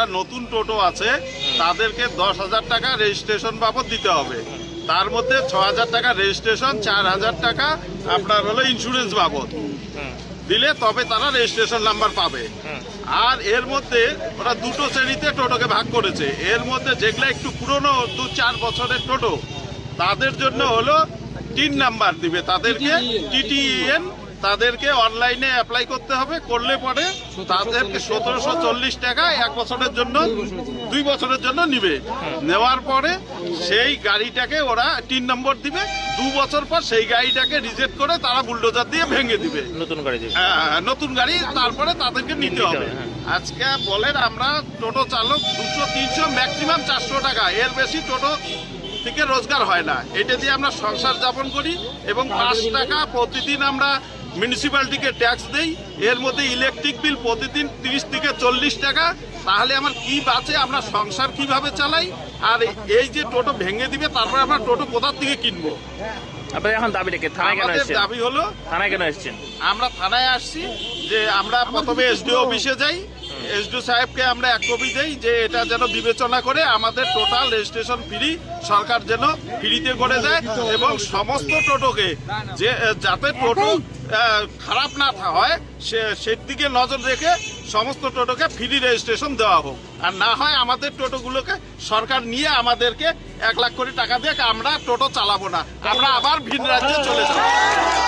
যারা নতুন টোটো আছে, তাদেরকে দশ হাজার টাকা রেজিস্ট্রেশন বাবদ দিতে হবে। তার মধ্যে ছ হাজার টাকা রেজিস্ট্রেশন চার হাজার টাকা আপনার হলো ইন্স্যুরেন্স বাবদ। দিলে তবে তারা রেজিস্ট্রেশন নাম্বার পাবে। আর এর মধ্যে ওরা দুটো শ্রেণীতে টোটোকে ভাগ করেছে। এর মধ্যে যেগুলো একটু পুরনো, দু চার বছরের টোটো, তাদের জন্য হলো তিন নাম্বার দিবে। তাদেরকে টিটিএন তাদেরকে অনলাইনে অ্যাপ্লাই করতে হবে করলে পরে তাদেরকে সতেরোশো চল্লিশ টাকা এক বছরের জন্য দুই বছরের জন্য নিবে। নেওয়ার পরে সেই গাড়িটাকে ওরা তিন নম্বর দিবে দু বছর পর সেই গাড়িটাকে রিজেক্ট করে তারা বুলডোজার দিয়ে ভেঙে দিবে। নতুন করে দিবি হ্যাঁ, নতুন গাড়ি তারপরে তাদেরকে নিতে হবে হ্যাঁ। আজকে বলেন আমরা টোটো চালক দুশো তিনশো ম্যাক্সিমাম চারশো টাকা এর বেশি টোটো থেকে রোজগার হয় না। এটা দিয়ে আমরা সংসার যাপন করি এবং পাঁচ টাকা প্রতিদিন আমরা মিউনিসিপ্যালিটিকে ট্যাক্স দেই এর মধ্যে ইলেকট্রিক বিল প্রতিদিন তিরিশ থেকে চল্লিশ টাকা। তাহলে আমার কি বাঁচে আমরা সংসার কীভাবে চালাই? আর এই যে টোটো ভেঙে দিবে তারপরে আমরা টোটো কোথার থেকে কিনবো? আপনার এখন দাবি রেখে থানায় কেন দাবি হলো থানায় কেন এসছেন? আমরা থানায় আসছি যে আমরা প্রথমে এসডিও অফিসে যাই এসডিও সাহেবকে আমরা এক কপি দেই যে এটা যেন বিবেচনা করে আমাদের টোটাল রেজিস্ট্রেশন ফ্রি সরকার যেন ফ্রিতে করে দেয় এবং সমস্ত টোটোকে যে যাতে টোটো খারাপ না হয়, সে সেদিকে নজর রেখে সমস্ত টোটোকে ফ্রি রেজিস্ট্রেশন দেওয়া হোক। আর না হয় আমাদের টোটোগুলোকে সরকার নিয়ে আমাদেরকে এক লাখ কোটি টাকা দিয়ে আমরা টোটো চালাবো না। আমরা আবার ভিন রাজ্যে চলে যাব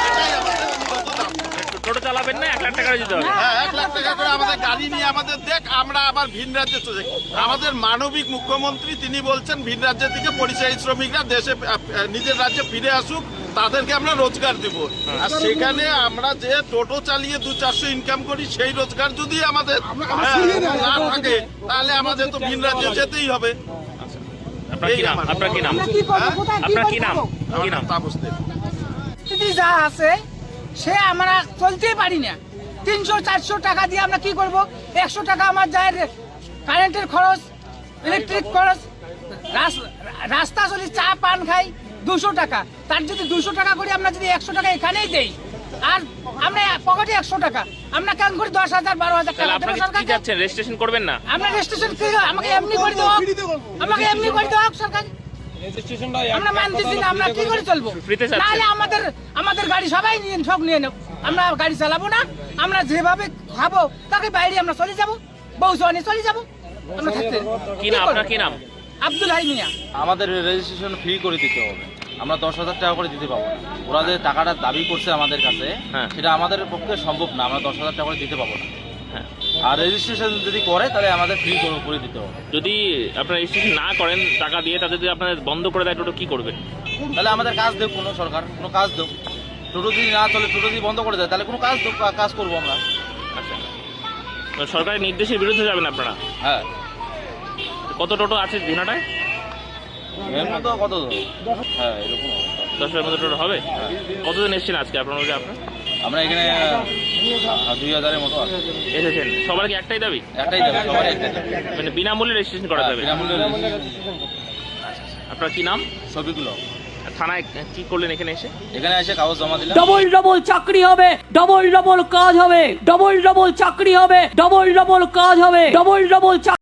এটাই আমাদের মূলত দাবি। টোটো চালাবেন না এক লাখ টাকা দিতে হবে। হ্যাঁ এক লাখ টাকা করে আমাদের গাড়ি নিয়ে আমাদের দেখ আমরা আবার ভিন রাজ্যে চলে আমাদের মানবিক মুখ্যমন্ত্রী তিনি বলছেন ভিন রাজ্য থেকে পরিযায়ী শ্রমিকরা দেশে নিজের রাজ্যে ফিরে আসুক তাদেরকে আমরা রোজগার দেব। আর সেখানে আমরা যে টোটো চালিয়ে দু চারশো ইনকাম করি সেই রোজগার যদি আমাদের না থাকে তাহলে আমাদের তো ভিন রাজ্যে যেতেই হবে। আপনার কি নাম? আপনার কি নাম? আপনার কি নাম? কি নাম? দেব। পরিস্থিতি যা আছে সে আমরা চলতেই পারি না। তিনশো চারশো টাকা দিয়ে আমরা কি করব? একশো টাকা আমার যায় কারেন্টের খরচ ইলেকট্রিক খরচ রাস- রাস্তা চলি চা পান খাই দুশো টাকা। তার যদি দুশো টাকা করে আমরা যদি একশো টাকা এখানেই দেই। আর আমরা পকেটে একশো টাকা। আমরা কেন করি দশ হাজার বারো হাজার টাকা দেবো কি রেজিস্ট্রেশন করবেন না? আমরা রেজিস্ট্রেশন আমাকে এমনি করে দেবো আমাকে এমনি করে দেবো সরকার। আমরা মানতেছি না আমরা কি করে চলবো? ফ্রিতে আমাদের আমাদের গাড়ি সবাই নিয়ে সব নিয়ে নেব। আমরা গাড়ি চালাবো না আমরা যেভাবে খাব তাকে বাইরে আমরা চলে যাব বউ নিয়ে চলে যাব। আমরা থাকতে কি নাম? আপনার কি নাম? আব্দুল হাই মিয়া। আমাদের রেজিস্ট্রেশন ফ্রি করে দিতে হবে। আমরা দশ হাজার টাকা করে দিতে পাবো ওরা যে টাকাটা দাবি করছে আমাদের কাছে হ্যাঁ। সেটা আমাদের পক্ষে সম্ভব না। আমরা দশ হাজার টাকা করে দিতে পাবো না। হ্যাঁ। আর রেজিস্ট্রেশন যদি করে তাহলে আমাদের ফ্রি করে দিতে হবে। যদি আপনার রেজিস্ট্রেশন না করেন টাকা দিয়ে তাদের যদি আপনাদের বন্ধ করে দেয় টোটো কি করবেন তাহলে আমাদের কাজ দেব কোনো সরকার কোনো কাজ দেব। টোটো যদি না চলে টোটো যদি বন্ধ করে দেয় তাহলে কোনো কাজ দেব কাজ করব আমরা। আচ্ছা। তো সরকারের নির্দেশের বিরুদ্ধে যাবেন আপনারা? হ্যাঁ। কত টোটো আছে দিনাটায় এর মতো কত হ্যাঁ এরকম। দশের মতো টোটো হবে? কতদিন এসেছেন আজকে? আপনার আপনার? আমরা এখানে দুই হাজারের মতো এসেছেন সবার কি একটাই দাবি? একটাই দেবে একটাই মানে বিনামূল্যে রেজিস্ট্রেশন করা যাবে। বিনামূল্যে আপনার কি নাম? ছবিগুলো থানায় কি করলেন এখানে এসে? এখানে এসে কাগজ জমা দিলাম। ডবল ডবল চাকরি হবে। ডবল ডবল কাজ হবে। ডবল ডবল চাকরি হবে। ডবল ডবল কাজ হবে। Double double